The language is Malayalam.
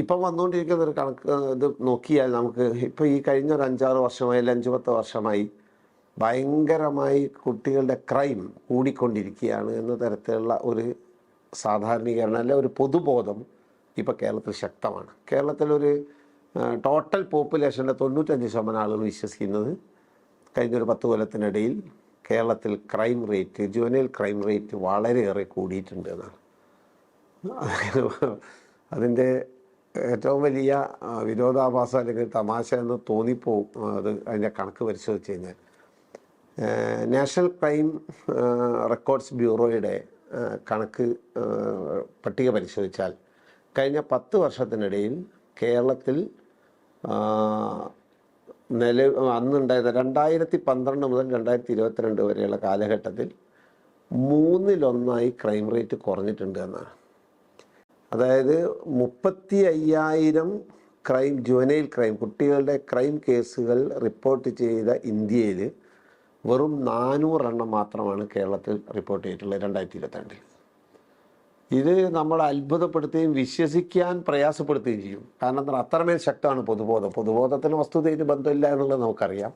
ഇപ്പം വന്നുകൊണ്ടിരിക്കുന്ന ഒരു കണക്ക് ഇത് നോക്കിയാൽ നമുക്ക് ഇപ്പം ഈ കഴിഞ്ഞ ഒരു അഞ്ചാറ് വർഷമായി അല്ലെങ്കിൽ അഞ്ചു പത്ത് വർഷമായി ഭയങ്കരമായി കുട്ടികളുടെ ക്രൈം കൂടിക്കൊണ്ടിരിക്കുകയാണ് എന്ന തരത്തിലുള്ള ഒരു സാധാരണീകരണം അല്ലെ ഒരു പൊതുബോധം ഇപ്പോൾ കേരളത്തിൽ ശക്തമാണ്. കേരളത്തിലൊരു ടോട്ടൽ പോപ്പുലേഷന്റെ തൊണ്ണൂറ്റഞ്ച് ശതമാനം ആളുകൾ വിശ്വസിക്കുന്നത് കഴിഞ്ഞൊരു പത്ത് കൊല്ലത്തിനിടയിൽ കേരളത്തിൽ crime rate juvenile crime rate വളരെയേറെ കൂടിയിട്ടുണ്ട് എന്നാണ്. അതിന്റെ ഏറ്റവും വലിയ വിനോദാഭാസം അല്ലെങ്കിൽ തമാശ എന്ന് തോന്നിപ്പോവും അത് അതിന്റെ കണക്ക് പരിശോധിച്ച് കഴിഞ്ഞാൽ. നാഷണൽ ക്രൈം റെക്കോർഡ്സ് ബ്യൂറോയുടെ കണക്ക് പട്ടിക പരിശോധിച്ചാൽ കഴിഞ്ഞ പത്ത് വർഷത്തിനിടയിൽ കേരളത്തിൽ നില അന്നുണ്ടായത് രണ്ടായിരത്തി പന്ത്രണ്ട് മുതൽ രണ്ടായിരത്തി ഇരുപത്തിരണ്ട് വരെയുള്ള കാലഘട്ടത്തിൽ മൂന്നിലൊന്നായി ക്രൈം റേറ്റ് കുറഞ്ഞിട്ടുണ്ട് എന്നാണ്. അതായത് മുപ്പത്തി അയ്യായിരം ക്രൈം ജുവനൈൽ ക്രൈം കുട്ടികളുടെ ക്രൈം കേസുകൾ റിപ്പോർട്ട് ചെയ്ത ഇന്ത്യയിൽ വെറും നാനൂറെണ്ണം മാത്രമാണ് കേരളത്തിൽ റിപ്പോർട്ട് ചെയ്തിട്ടുള്ളത് രണ്ടായിരത്തി ഇരുപത്തിരണ്ടിൽ ഇത് നമ്മൾ അത്ഭുതപ്പെടുത്തുകയും വിശ്വസിക്കാൻ പ്രയാസപ്പെടുത്തുകയും ചെയ്യും. കാരണം അത്രമേൽ ശക്തമാണ് പൊതുബോധം. പൊതുബോധത്തിന് വസ്തുതയിൽ ബന്ധമില്ല എന്നുള്ളത് നമുക്കറിയാം.